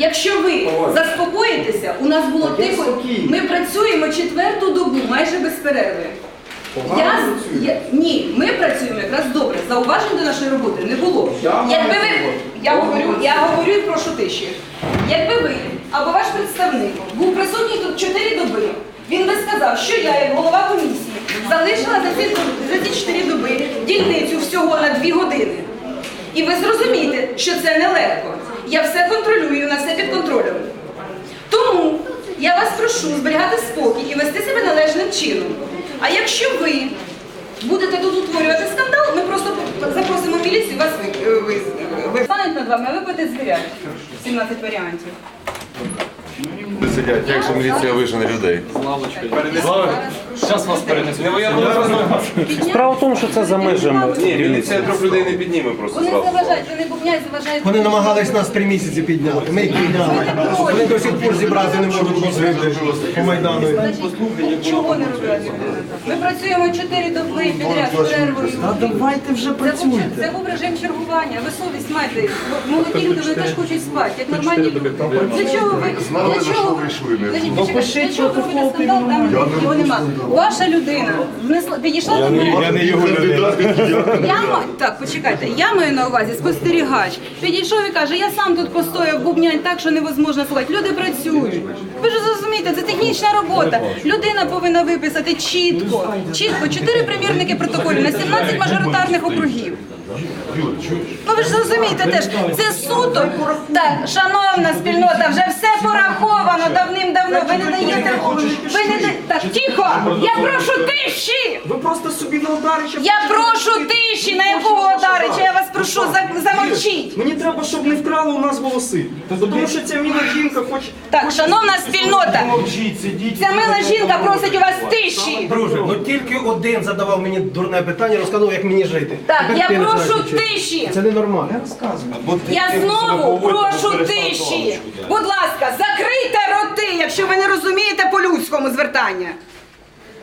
Якщо ви заспокоїтеся, у нас було Так я тихо. спокійний. Ми працюємо четверту добу, майже без перерви. Погано Я, я ні, ми працюємо якраз добре. Зауважень до нашої роботи не було. Я маю Якби ви роботу. я говорю, я говорю і прошу тиші. Якби ви або ваш представник був присутній тут 4 доби, він би сказав, що я, як голова комісії, залишила за ці, за ці 4 доби дільницю всього на 2 години. І ви зрозумієте, що це нелегко. Я все контролюю, на все під контролем. Тому я вас прошу зберігати спокій і вести себе належним чином. А якщо ви будете тут утворювати скандал, ми просто запросимо міліцію, вас ви, ви, ви над вами, а ви будете звіряти 17 варіантів. Сидять, як же міліція вижене людей. Зараз вас перенесу. Справа в тому, що це за межами. Ні, міліція трьох людей не підніме просто Вони заважають, вони бубняють, заважають. Вони намагались нас три місяці підняти. Ми їх підняли. Вони до сих пор зібрати не можуть возити по Майдану. Чого не роблять? Ми працюємо 4 доби підряд перервою. давайте вже працюйте. це був режим чергування. Ви совість маєте. Молоді люди вони теж хочуть спати, як нормальні люди. Для чого ви ви Значить, почекайте, для чого ви скандал там його нема? Ваша людина внесла підійшла до мене. Я не його людина. Я ма- так, почекайте, я маю на увазі спостерігач. Підійшов і каже, я сам тут постояв бубнянь так, що невозможно слухати. Люди працюють. Ви ж зрозумієте, це технічна робота. Людина повинна виписати чітко, чітко, чотири примірники протоколів на 17 мажоритарних округів. Ну ви ж зрозумієте теж, це суто. Так, шановна спільнота, вже все пораховано давним-давно. Ви не даєте. Ви не даєте. Так, тихо! Я прошу тиші! Ви просто собі на ударича. Я прошу тиші, на якого Одарича? Я вас прошу, за- замовчіть. Мені треба, щоб не вкрали у нас голоси. Тому що ця міла жінка хоче. Так, шановна спільнота, Мовчіть, сидіть. ця мила жінка просить у вас тиші. Друже, ну тільки один задавав мені дурне питання, розказував, як мені жити. Так, Тепер я ти не прошу тиші. Це ненормально. Я знову прошу тиші. Будь ласка, закрийте по-людському звертання.